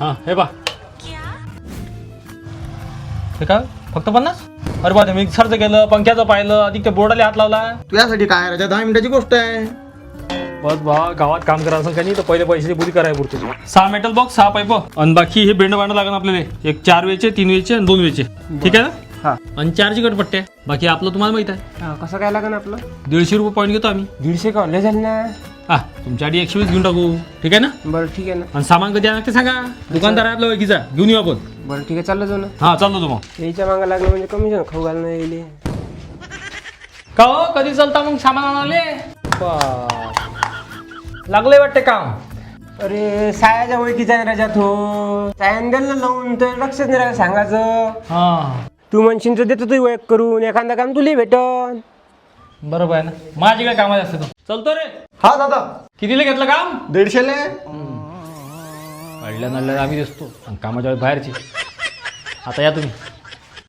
हां हे बा हे का फक्त पन्नास? अरे बा ते मिक्सरचं केलं पंख्याचं पाहिलं अधिक त्या बोर्डाला हात लावला. तुझ्यासाठी काय राजा? दहा मिनिटाची गोष्ट आहे. बस बा गावात काम करा असं का नाही तर पहिले पैशाची बुरी करायला पुरते सहा मेटल बॉक्स सहा पाईप. आणि बाकी हे बेंड बांधं लागेल आपल्याला. एक चार वेचे तीन वेचे आणि दोन वेचे ठीक आहे ना? हा. आणि चारची गटपट्टे. बाकी आपलं तुम्हाला माहीत आहे. हा, कसं काय लागेल आपलं? दीडशे रुपये पॉईंट घेतो आम्ही. दीडशे का? लय झालं ना. हा तुमच्यासाठी एकशे वीस घेऊन टाकू. ठीक आहे ना? बरं ठीक आहे ना. आणि सामान कधी आणा ते सांगा. दुकानदार आहे आपल्या ओळखीचा घेऊन येऊ आपण. बरं ठीक आहे चाललं जाऊ ना. हा चाललो तू मग. याच्या मागं लागलं म्हणजे कमिशन खाऊ घालणं येईल का हो? कधी चालता मग सामान आणाले लागले वाटते काम. अरे सायाच्या ओळखीचा आहे राजा तो. सायान द्याल ना लावून तर लक्षच नाही राहिलं सांगायचं. हा. तू म्हणशील तर देतो तू ओळख करून. एखादं काम तुला भेटन. बरोबर आहे ना. माझी काय कामात असते तो. चलतो रे. हा दादा. कितीला घेतलं काम? दीडशेले. अडल्या नडल्या आम्ही दिसतो. आणि कामाच्या वेळेस बाहेरची. आता या तुम्ही.